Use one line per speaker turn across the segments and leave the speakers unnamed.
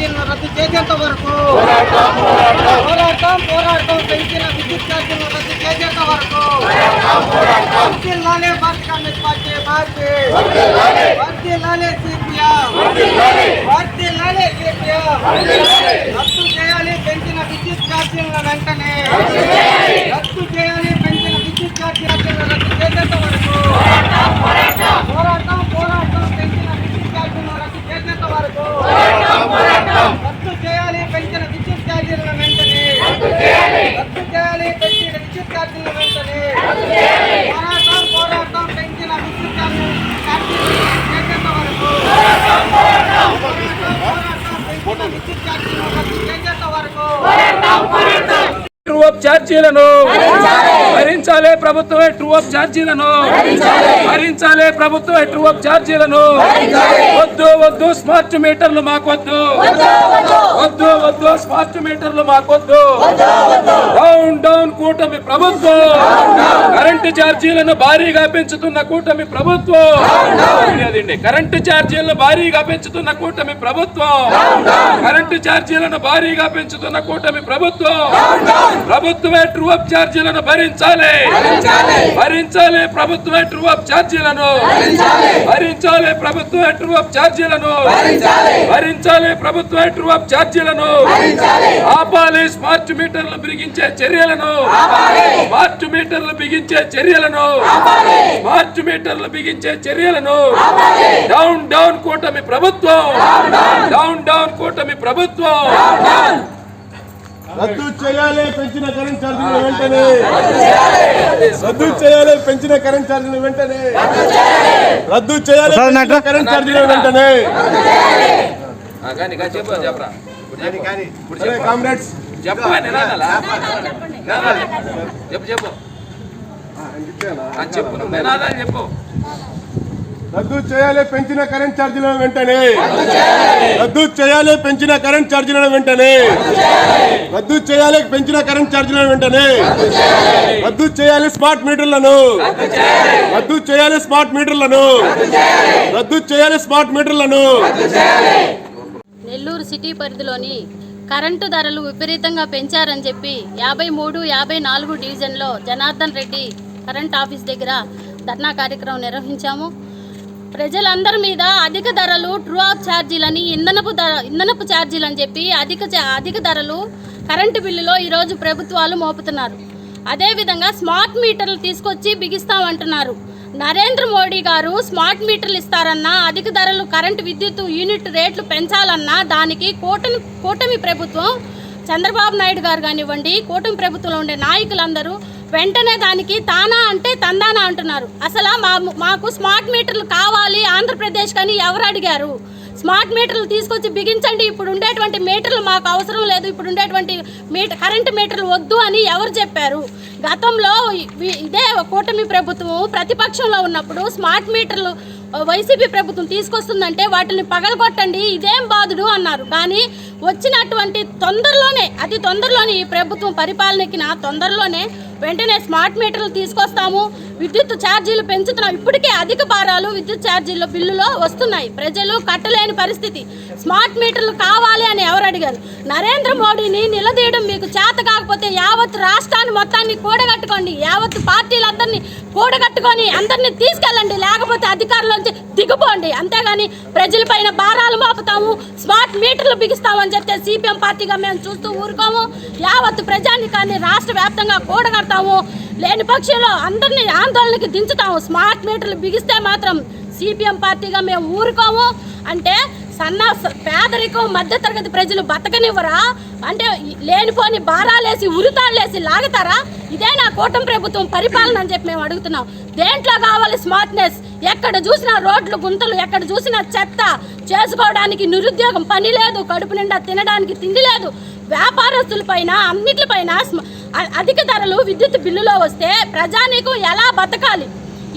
రద్దు చేసేంత వరకు పోరాటం పోరాటం పెంచిన విద్యుత్ ఛార్జీలను రద్దు చేసేంత వరకు వర్ధిల్లాలే భారత కమ్యూనిస్ట్ పార్టీ పార్టీ వర్ధిల్లాలే సిపిఎం వర్ధిల్లాలే సిపిఎం రద్దు చేయాలి పెంచిన విద్యుత్ ఛార్జీలను వెంటనే రద్దు చేయాలి పెంచిన విద్యుత్ ఛార్జీలను రద్దు చేసేంత వరకు పోరాటం పోరాటం పెంచిన విద్యుత్ ఛార్జీలను రద్దు చేసేంత వరకు రద్దు చేయాలి పెంచిన విద్యుత్ ఛార్జీలను వెంటనే రద్దు చేయాలి పెంచిన విద్యుత్ ఛార్జీలను వెంటనే పోరాటం పోరాటం పెంచిన విద్యుత్ ఛార్జీలను చేసేంత వరకు పోరాటం పెంచిన విద్యుత్
ట్రూ అప్ ఛార్జీలను. భరించాలే. ప్రభుత్వమే ట్రూ అప్ ఛార్జీలను. భరించాలే. ప్రభుత్వమే ట్రూ అప్ ఛార్జీలను. వద్దు వద్దు స్మార్ట్ మీటర్లు మాకొద్దు. వద్దు వద్దు. స్మార్ట్ మీటర్లు మాకొద్దు. డౌన్ డౌన్ కూటమి ప్రభుత్వం. కరెంటు ఛార్జీలను భారీగా పెంచుతున్న కూటమి ప్రభుత్వం. అదండి కరెంటు ఛార్జీలను భారీగా పెంచుతున్న కూటమి ప్రభుత్వం. కరెంటు ఛార్జీలను భారీగా పెంచుతున్న కూటమి ప్రభుత్వం. ప్రభుత్వమే ట్రూ అప్ ఛార్జీలను భరించాలి. భరించాలి. ప్రభుత్వమే ట్రూ అప్ ఛార్జీలను భరించాలి. ప్రభుత్వమే ట్రూ అప్ ఛార్జీలను భరించాలి. ప్రభుత్వమే ట్రూ అప్ ఛార్జీలను ఆపాలి స్మార్ట్ మీటర్లు బిగించే చర్యలను. స్మార్ట్ మీటర్లు బిగించే చర్యలను. స్మార్ట్ మీటర్లు బిగించే చర్యలను. డౌన్ డౌన్ కూటమి ప్రభుత్వం. డౌన్ డౌన్ కూటమి ప్రభుత్వం.
రద్దు చేయాలి పెంచిన కరెంట్ ఛార్జీలు వెంటనే. రద్దు చేయాలి. పెంచిన కరెంట్ ఛార్జీలు వెంటనే. రద్దు చేయాలి. కరెంట్ ఛార్జీలు వెంటనే. కామ్రేడ్స్.
చెప్పు చెప్పు చెప్పు. చెప్పు.
రద్దు చేయాలి పెంచిన కరెంట్ ఛార్జీలను వెంటనే. రద్దు చేయాలి పెంచిన కరెంట్ ఛార్జీలను వెంటనే. రద్దు చేయాలి పెంచిన కరెంట్ ఛార్జీలను వెంటనే. రద్దు చేయాలి స్మార్ట్ మీటర్లను. రద్దు చేయాలి స్మార్ట్ మీటర్లను. రద్దు చేయాలి స్మార్ట్ మీటర్లను.
నెల్లూరు సిటీ పరిధిలోని కరెంటు ధరలు విపరీతంగా పెంచారని చెప్పి యాభై మూడు యాభై నాలుగు డివిజన్లో జనార్దన్ రెడ్డి కరెంట్ ఆఫీస్ దగ్గర ధర్నా కార్యక్రమం నిర్వహించాము. ప్రజలందరి మీద అధిక ధరలు ట్రూ ఆఫ్ ఛార్జీలని ఇంధనపు ధర ఇంధనపు ఛార్జీలు అని చెప్పి అధిక అధిక ధరలు కరెంటు బిల్లులో ఈరోజు ప్రభుత్వాలు మోపుతున్నారు. అదేవిధంగా స్మార్ట్ మీటర్లు తీసుకొచ్చి బిగిస్తామంటున్నారు. నరేంద్ర మోడీ గారు స్మార్ట్ మీటర్లు ఇస్తారన్నా అధిక ధరలు కరెంటు విద్యుత్ యూనిట్ రేట్లు పెంచాలన్నా దానికి కూటమి కూటమి ప్రభుత్వం చంద్రబాబు నాయుడు గారు కానివ్వండి కూటమి ప్రభుత్వంలో ఉండే నాయకులందరూ వెంటనే దానికి తానా అంటే తందానా అంటున్నారు. అసలు మా మాకు స్మార్ట్ మీటర్లు కావాలి ఆంధ్రప్రదేశ్ కానీ ఎవరు అడిగారు? స్మార్ట్ మీటర్లు తీసుకొచ్చి బిగించండి. ఇప్పుడు ఉండేటువంటి మీటర్లు మాకు అవసరం లేదు. ఇప్పుడు ఉండేటువంటి మీటర్ కరెంటు మీటర్లు వద్దు అని ఎవరు చెప్పారు? గతంలో ఇదే కూటమి ప్రభుత్వం ప్రతిపక్షంలో ఉన్నప్పుడు స్మార్ట్ మీటర్లు వైసీపీ ప్రభుత్వం తీసుకొస్తుందంటే వాటిని పగలగొట్టండి ఇదేం బాధుడు అన్నారు. కానీ వచ్చినటువంటి తొందరలోనే అతి తొందరలోనే ఈ ప్రభుత్వం పరిపాలనకిన తొందరలోనే వెంటనే స్మార్ట్ మీటర్లు తీసుకొస్తాము. విద్యుత్ ఛార్జీలు పెంచుతున్నాం. ఇప్పటికే అధిక భారాలు విద్యుత్ ఛార్జీల బిల్లులో వస్తున్నాయి. ప్రజలు కట్టలేని పరిస్థితి. స్మార్ట్ మీటర్లు కావాలి అని ఎవరు అడిగారు? నరేంద్ర మోడీని నిలదీయడం మీకు చేత కాకపోతే యావత్ రాష్ట్రాన్ని మొత్తాన్ని కూడగట్టుకోండి. యావత్ పార్టీలందరినీ కూడగట్టుకొని అందరినీ తీసుకెళ్ళండి. లేకపోతే అధికారులోంచి దిగుపోండి. అంతేగాని ప్రజలపైన భారాలు మోపుతాము. స్మార్ట్ మీటర్లు బిగిస్తామని చెప్తే సిపిఎం పార్టీగా మేము చూస్తూ ఊరుకోము. యావత్ ప్రజానికాన్ని రాష్ట్ర వ్యాప్తంగా కూడగట్టు పెడతాము లేని పక్షంలో అందరినీ ఆందోళనకి దించుతాము. స్మార్ట్ మీటర్లు బిగిస్తే మాత్రం సిపిఎం పార్టీగా మేము ఊరుకోము. అంటే సన్న పేదరికం మధ్యతరగతి ప్రజలు బతకనివ్వరా? అంటే లేనిపోని భారాలేసి ఉరితాళ్ళేసి లాగుతారా? ఇదే నా కూటమి ప్రభుత్వం పరిపాలన అని చెప్పి మేము అడుగుతున్నాం. దేంట్లో కావాలి స్మార్ట్నెస్ ఎక్కడ చూసినా రోడ్లు గుంతలు ఎక్కడ చూసినా చెత్త. చేసుకోవడానికి నిరుద్యోగం పని లేదు కడుపు నిండా తినడానికి తిండి లేదు. వ్యాపారస్తుల పైన అన్నిటిపైన స్మ- అధిక ధరలు విద్యుత్ బిల్లులో వస్తే ప్రజానీకం ఎలా బతకాలి?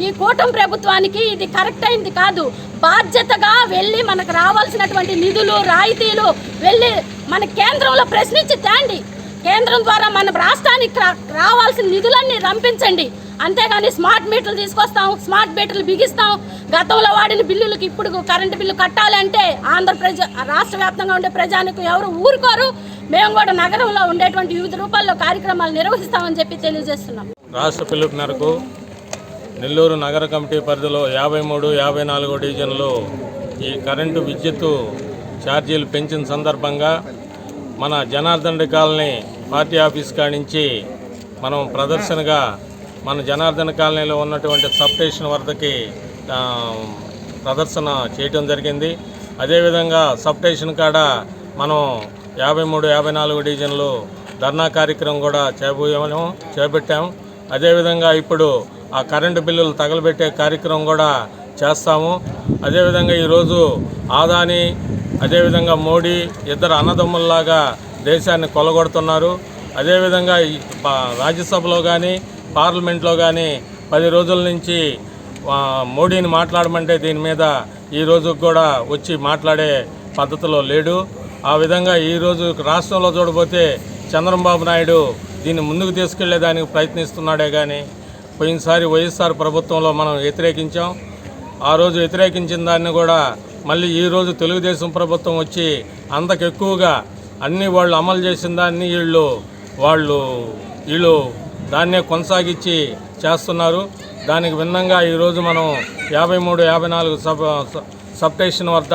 ఈ కూటమి ప్రభుత్వానికి ఇది కరెక్ట్ అయింది కాదు. బాధ్యతగా వెళ్ళి మనకు రావాల్సినటువంటి నిధులు రాయితీలు వెళ్ళి మన కేంద్రంలో ప్రశ్నించి తేండి. కేంద్రం ద్వారా మన రాష్ట్రానికి రా- రావాల్సిన నిధులన్నీ రంపించండి. అంతేగాని స్మార్ట్ మీటర్లు తీసుకొస్తాం స్మార్ట్ మీటర్లు బిగిస్తాం. గతంలో వాడిన బిల్లులకు ఇప్పుడు కరెంటు బిల్లు కట్టాలంటే ఆంధ్రప్రదేశ్ రాష్ట్ర వ్యాప్తంగా ఉండే ప్రజానికి ఎవరు ఊరుకోరు. మేము కూడా నగరంలో ఉండేటువంటి వివిధ రూపాల్లో కార్యక్రమాలు నిర్వహిస్తామని చెప్పి తెలియజేస్తున్నాం.
రాష్ట్ర పిలుపు మేరకు నెల్లూరు నగర కమిటీ పరిధిలో యాభై మూడు యాభై నాలుగో డివిజన్లో ఈ కరెంటు విద్యుత్ ఛార్జీలు పెంచిన సందర్భంగా మన Janardhan Reddy colony party office కానించి మనం ప్రదర్శనగా మన జనార్దన్ కాలనీలో ఉన్నటువంటి సబ్ స్టేషన్ వద్దకి ప్రదర్శన చేయటం జరిగింది. అదేవిధంగా సబ్ స్టేషన్ కాడ మనం యాభై మూడు యాభై నాలుగు డివిజన్లు ధర్నా కార్యక్రమం కూడా చేయబోయాము చేపట్టాము. అదేవిధంగా ఇప్పుడు ఆ కరెంటు బిల్లులు తగలబెట్టే కార్యక్రమం కూడా చేస్తాము. అదేవిధంగా ఈరోజు ఆదాని అదేవిధంగా మోడీ ఇద్దరు అన్నదమ్ముల్లాగా దేశాన్ని కొలగొడుతున్నారు. అదేవిధంగా ఈ ప- రాజ్యసభలో కానీ పార్లమెంట్లో కానీ పది రోజుల నుంచి మోడీని మాట్లాడమంటే దీని మీద ఈ కూడా వచ్చి మాట్లాడే పద్ధతిలో లేడు. ఆ విధంగా ఈరోజు రాష్ట్రంలో చూడబోతే చంద్రబాబు నాయుడు దీన్ని ముందుకు తీసుకెళ్ళేదానికి ప్రయత్నిస్తున్నాడే కానీ పోయినసారి వైఎస్ఆర్ ప్రభుత్వంలో మనం వ్యతిరేకించాం. ఆ రోజు వ్యతిరేకించిన దాన్ని కూడా మళ్ళీ ఈరోజు తెలుగుదేశం ప్రభుత్వం వచ్చి అంతకెక్కువగా ఎక్కువగా వాళ్ళు అమలు చేసిన దాన్ని వీళ్ళు వాళ్ళు వీళ్ళు దాన్నే కొనసాగించి చేస్తున్నారు. దానికి భిన్నంగా ఈరోజు మనం యాభై మూడు యాభై నాలుగు సబ్ సబ్ స్టేషన్ వద్ద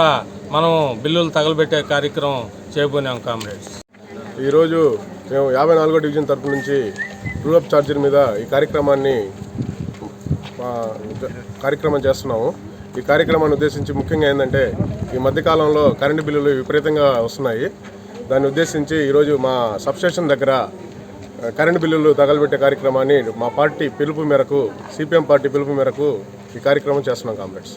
మనం బిల్లులు తగలబెట్టే కార్యక్రమం చేయబోనాం కామ్రేడ్స్.
ఈరోజు మేము యాభై నాలుగో డివిజన్ తరపు నుంచి రూరప్ ఛార్జీల మీద ఈ కార్యక్రమాన్ని కార్యక్రమం చేస్తున్నాము. ఈ కార్యక్రమాన్ని ఉద్దేశించి ముఖ్యంగా ఏంటంటే ఈ మధ్యకాలంలో కరెంటు బిల్లులు విపరీతంగా వస్తున్నాయి. దాన్ని ఉద్దేశించి ఈరోజు మా సబ్స్టేషన్ దగ్గర కరెంటు బిల్లులు తగలబెట్టే కార్యక్రమాన్ని మా పార్టీ పిలుపు మేరకు సిపిఎం పార్టీ పిలుపు మేరకు ఈ కార్యక్రమం చేస్తున్నాం కామ్రేడ్స్.